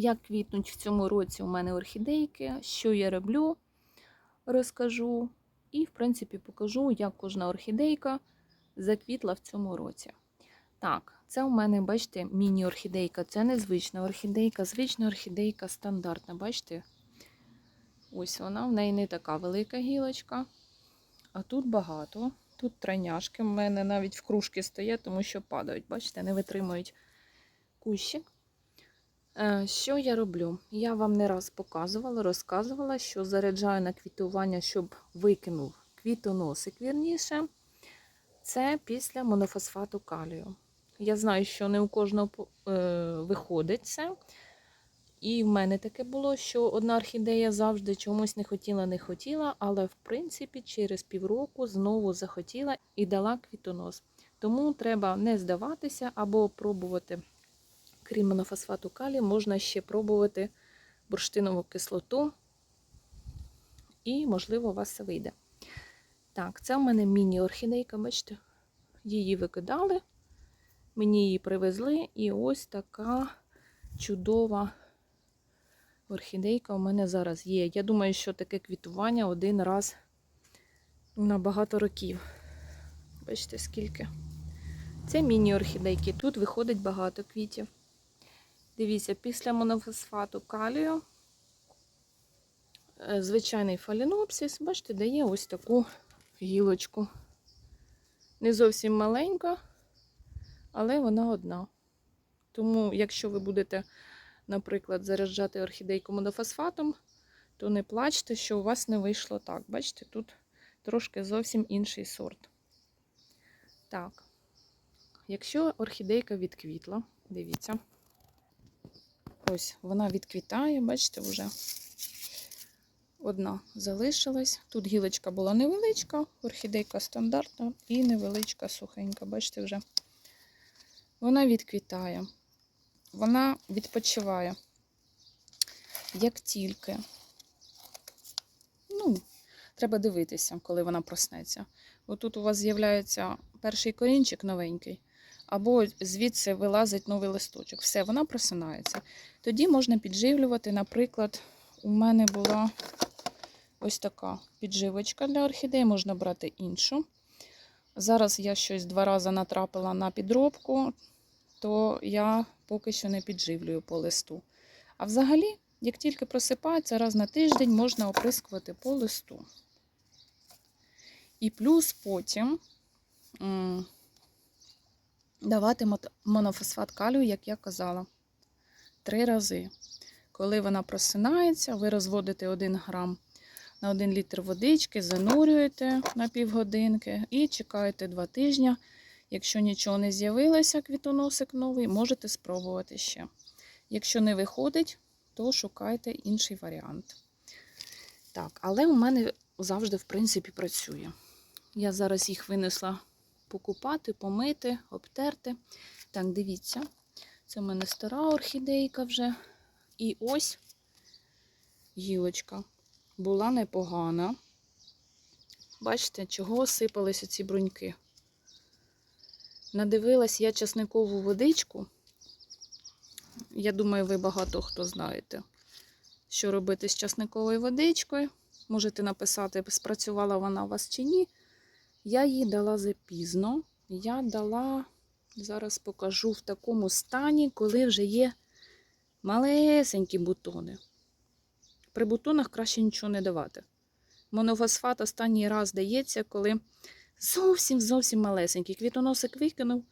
як квітнуть в цьому році у мене орхідейки, що я роблю, розкажу. І, в принципі, покажу, як кожна орхідейка заквітла в цьому році. Так, це у мене, бачите, міні-орхідейка. Це незвична орхідейка. Звична орхідейка стандартна, бачите? Ось вона, в неї не така велика гілочка. А тут багато. Тут тройняшки. У мене навіть в кружки стоять, тому що падають, бачите, не витримують кущик. Е, Що я роблю? Я вам не раз показувала, розказувала, що заряджаю на квітування, щоб викинув квітоносик вірніше. Це після монофосфату калію. Я знаю, що не у кожного е, виходить це. І в мене таке було, що одна орхідея завжди чомусь не хотіла, не хотіла, але в принципі через півроку знову захотіла і дала квітонос. Тому треба не здаватися або пробувати, крім монофосфату калію, можна ще пробувати бурштинову кислоту, і, можливо, у вас це вийде. Так, це в мене міні-орхідейка, бачите, її викидали, мені її привезли, і ось така чудова орхідейка у мене зараз є. Я думаю, що таке квітування один раз на багато років. Бачите, скільки. Це міні-орхідейки. Тут виходить багато квітів. Дивіться, після монофосфату калію е, звичайний фалінопсис, бачите, дає ось таку гілочку. Не зовсім маленька, але вона одна. Тому, якщо ви будете, наприклад, заряджати орхідейку монофосфатом, то не плачте, що у вас не вийшло так. Бачите, тут трошки зовсім інший сорт. Так, якщо орхідейка відквітла, дивіться, ось вона відквітає, бачите, вже одна залишилась. Тут гілочка була невеличка, орхідейка стандартна і невеличка сухенька, бачите, вже вона відквітає, вона відпочиває. Як тільки, ну, треба дивитися, коли вона проснеться. Отут у вас з'являється перший корінчик новенький, або звідси вилазить новий листочок. Все, вона просинається. Тоді можна підживлювати, наприклад, у мене була ось така підживочка для орхідей, можна брати іншу. Зараз я щось два рази натрапила на підробку, то я поки що не підживлюю по листу. А взагалі, як тільки просипається, раз на тиждень можна оприскувати по листу. І плюс потім давати монофосфат калію, як я казала, три рази. Коли вона просинається, ви розводите 1 грам на 1 літр водички, занурюєте на півгодинки і чекаєте 2 тижні. Якщо нічого не з'явилося, квітоносик новий, можете спробувати ще. Якщо не виходить, то шукайте інший варіант. Так, але у мене завжди, в принципі, працює. Я зараз їх винесла покупати, помити, обтерти. Так, дивіться, це в мене стара орхідейка вже. І ось гілочка була непогана. Бачите, чого осипалися ці бруньки. Надивилась я часникову водичку. Я думаю, ви багато хто знаєте, що робити з часниковою водичкою. Можете написати, спрацювала вона у вас чи ні. Я їй дала запізно. Я дала, зараз покажу в такому стані, коли вже є малесенькі бутони. При бутонах краще нічого не давати. Монофосфат останній раз дається, коли зовсім зовсім малесенький. Квітоносик викинув,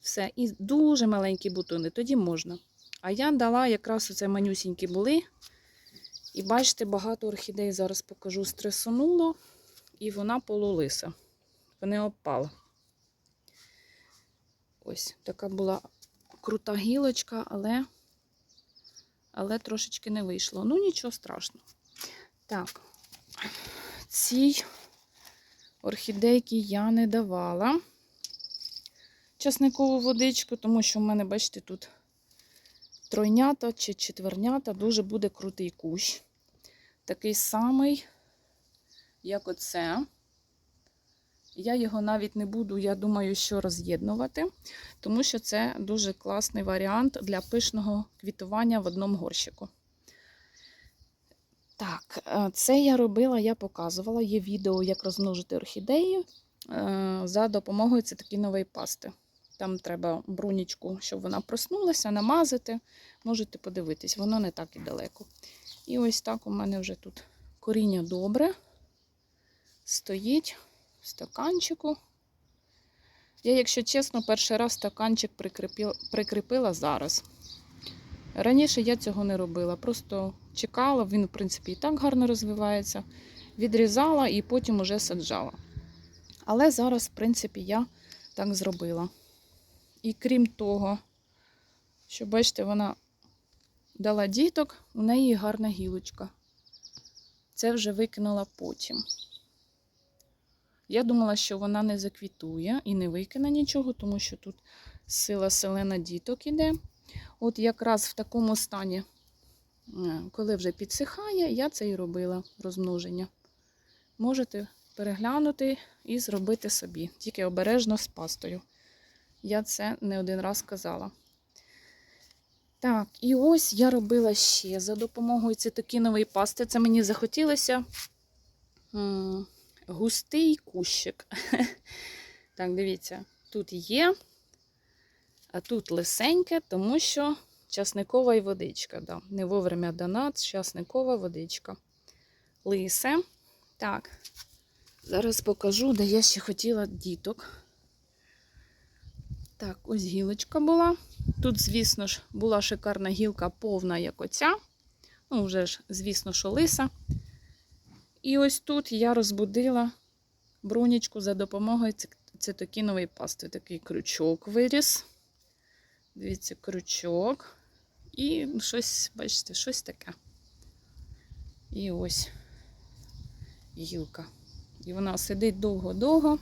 все, і дуже маленькі бутони, тоді можна. А я дала якраз оце манюсінькі були. І бачите, багато орхідей зараз покажу стресонуло, і вона полулиса. Вони опала. Ось така була крута гілочка, але, але трошечки не вийшло. Ну, нічого страшного. Так, цій орхідейки я не давала часникову водичку, тому що в мене, бачите, тут тройнята чи четвернята, дуже буде крутий кущ. Такий самий, як оце. Я його навіть не буду, я думаю, що роз'єднувати, тому що це дуже класний варіант для пишного квітування в одному горщику. Так, е, це я робила, я показувала. Є відео, як розмножити орхідею е, за допомогою цитокінової пасти. Там треба брунічку, щоб вона проснулася, намазати. Можете подивитись, воно не так і далеко. І ось так у мене вже тут коріння добре. Стоїть стаканчику. Я, якщо чесно, перший раз стаканчик прикріпила, прикріпила зараз. Раніше я цього не робила, просто чекала, він, в принципі, і так гарно розвивається. Відрізала і потім уже саджала. Але зараз, в принципі, я так зробила. І крім того, що, бачите, вона дала діток, у неї гарна гілочка. Це вже викинула потім. Я думала, що вона не заквітує і не викине нічого, тому що тут сила селена діток іде. От якраз в такому стані, е, коли вже підсихає, я це і робила розмноження. Можете переглянути і зробити собі, тільки обережно з пастою. Я це не один раз казала. Так, і ось я робила ще за допомогою цитокінової пасти. Це мені захотілося густий кущик. Так, дивіться, тут є, а тут лисеньке, тому що часникова і водичка. Да. Не вовремя дана, часникова водичка. Лисе. Так, зараз покажу, де я ще хотіла діток. Так, ось гілочка була. Тут, звісно ж, була шикарна гілка повна, як оця. Ну, вже ж, звісно, що лиса. І ось тут я розбудила брунічку за допомогою ци- цитокінової пасти. Такий крючок виріс. Дивіться, крючок. І щось, бачите, щось таке. І ось гілка. І вона сидить довго-довго.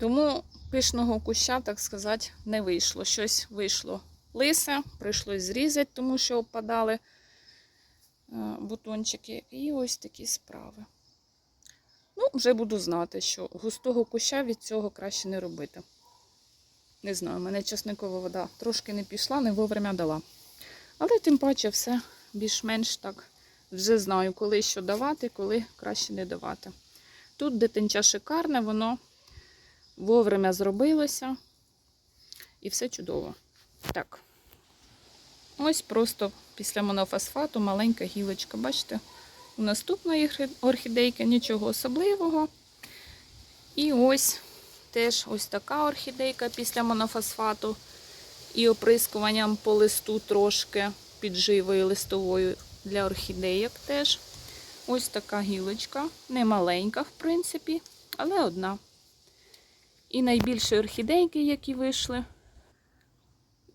Тому пишного куща, так сказати, не вийшло. Щось вийшло лисе, прийшлось зрізати, тому що опадали бутончики. І ось такі справи. Ну, вже буду знати, що густого куща від цього краще не робити. Не знаю, мене часникова вода трошки не пішла, не вовремя дала. Але тим паче все більш-менш так вже знаю, коли що давати, коли краще не давати. Тут дитинча шикарне, воно вовремя зробилося. І все чудово. Так. Ось просто після монофосфату маленька гілочка. Бачите? У наступної орхідейки нічого особливого. І ось теж ось така орхідейка після монофосфату. І оприскуванням по листу трошки підживою листовою для орхідейок теж. Ось така гілочка. Не маленька, в принципі, але одна. І найбільші орхідейки, які вийшли.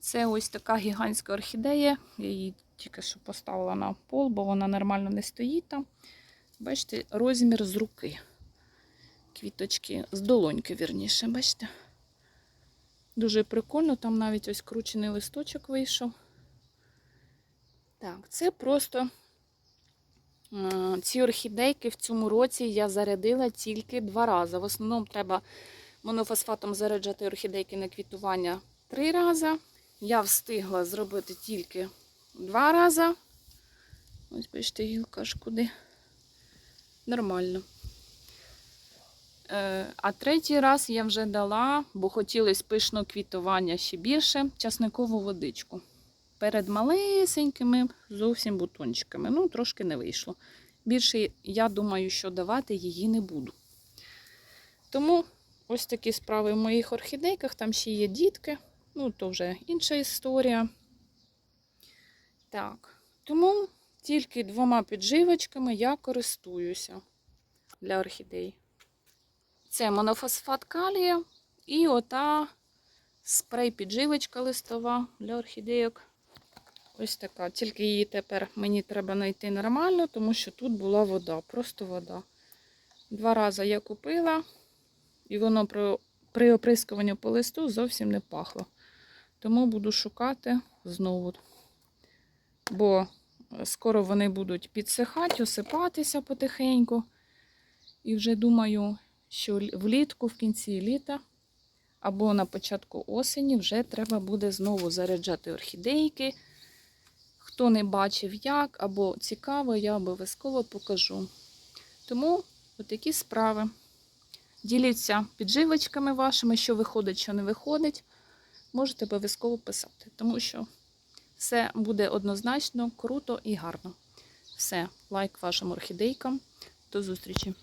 Це ось така гігантська орхідея. Я її тільки що поставила на пол, бо вона нормально не стоїть там. Бачите, розмір з руки. Квіточки з долоньки, вірніше, бачите? Дуже прикольно, там навіть ось кручений листочок вийшов. Так, це просто ці орхідейки в цьому році я зарядила тільки два рази. В основному треба монофосфатом заряджати орхідейки на квітування три рази. Я встигла зробити тільки два рази. Ось бачите, гілка аж куди. Нормально. Е, А третій раз я вже дала, бо хотілося пишного квітування ще більше, часникову водичку. Перед малесенькими зовсім бутончиками. Ну, трошки не вийшло. Більше, я думаю, що давати її не буду. Тому ось такі справи в моїх орхідейках. Там ще є дітки. Ну, то вже інша історія. Так, тому тільки двома підживочками я користуюся для орхідей. Це монофосфат калія і ота спрей-підживочка листова для орхідейок. Ось така. Тільки її тепер мені треба знайти нормально, тому що тут була вода, просто вода. Два рази я купила, і воно при, при оприскуванні по листу зовсім не пахло. Тому буду шукати знову. Бо скоро вони будуть підсихати, осипатися потихеньку. І вже думаю, що влітку, в кінці літа або на початку осені вже треба буде знову заряджати орхідейки. Хто не бачив як, або цікаво, я обов'язково покажу. Тому отакі справи. Діліться підживочками вашими, що виходить, що не виходить. Можете обов'язково писати, тому що все буде однозначно круто і гарно. Все, лайк вашим орхідейкам. До зустрічі!